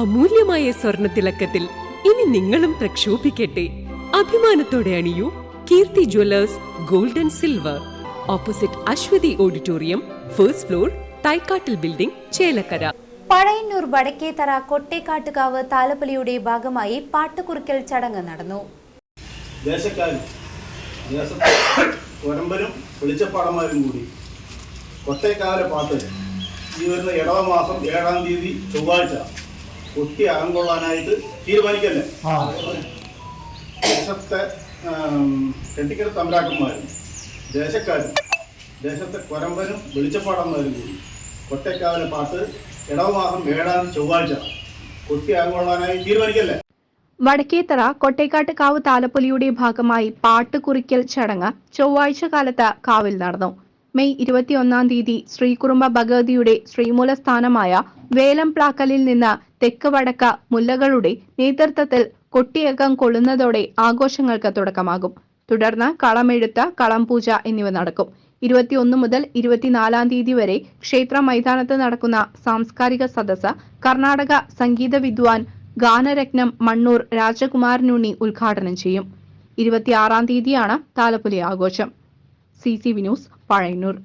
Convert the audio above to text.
അമൂല്യമായ സ്വർണ തിളക്കത്തിൽ ഇനി നിങ്ങളും പ്രക്ഷോഭിക്കട്ടെ. അഭിമാനത്തോടെ അണിയൂ Keerthi jewellers gold and silver. Opposite Aswathi auditorium first floor തൈക്കാട്ടിൽ building Chelakkara. Pazhayannur Vadakkethara Kottekkattukavu താലപ്പൊലിയുടെ ഭാഗമായി പാട്ടുകുറിക്കൽ ചടങ്ങ് നടന്നു. ദേശക്കാരും വെളിച്ചപ്പാടന്മാരും കൂടി കൊട്ടേക്കാവിലെ പാട്ട് ഈ വരുന്ന ഇടവ മാസം ഏഴാം തീയതി ചൊവ്വാഴ്ച ഒട്ടി അകംകൊള്ളാനായിട്ട് തീരുമാനിക്കല്ലേ ദേശത്തെ കെട്ടിക്കര തമ്പരാക്കന്മാരും ദേശക്കാരും ദേശത്തെ കൊരമ്പനും വെളിച്ചപ്പാടന്മാരും കൂടി കൊട്ടേക്കാവിലെ പാട്ട് ഇടവമാസം ഏഴാം ചൊവ്വാഴ്ച ചൊവ്വാഴ്ച അകം അകംകൊള്ളാനായി തീരുമാനിക്കല്ലേ? വടക്കേത്തറ കൊട്ടേക്കാട്ട് കാവ് താലപ്പൊലിയുടെ ഭാഗമായി പാട്ട് കുറിക്കൽ ചടങ്ങ് ചൊവ്വാഴ്ച കാലത്ത് കാവിൽ നടന്നു. മെയ് ഇരുപത്തിയൊന്നാം തീയതി ശ്രീകുറുമ്പ ഭഗവതിയുടെ ശ്രീമൂലസ്ഥാനമായ വേലംപ്ലാക്കലിൽ വേലം പ്ലാക്കലിൽ നിന്ന് തെക്ക് വടക്ക മുല്ലകളുടെ നേതൃത്വത്തിൽ കൊട്ടിയകം കൊള്ളുന്നതോടെ ആഘോഷങ്ങൾക്ക് തുടക്കമാകും. തുടർന്ന് കളമെഴുത്ത് കളം പൂജ എന്നിവ നടക്കും. ഇരുപത്തിയൊന്ന് മുതൽ ഇരുപത്തിനാലാം തീയതി വരെ ക്ഷേത്ര മൈതാനത്ത് നടക്കുന്ന സാംസ്കാരിക സദസ് കർണാടക സംഗീത വിദ്വാൻ ഗാനരത്നം മണ്ണൂർ രാജകുമാരനുണ്ണി ഉദ്ഘാടനം ചെയ്യും. ഇരുപത്തിയാറാം തീയതിയാണ് താലപ്പൊലി ആഘോഷം. C C V news Pazhayannur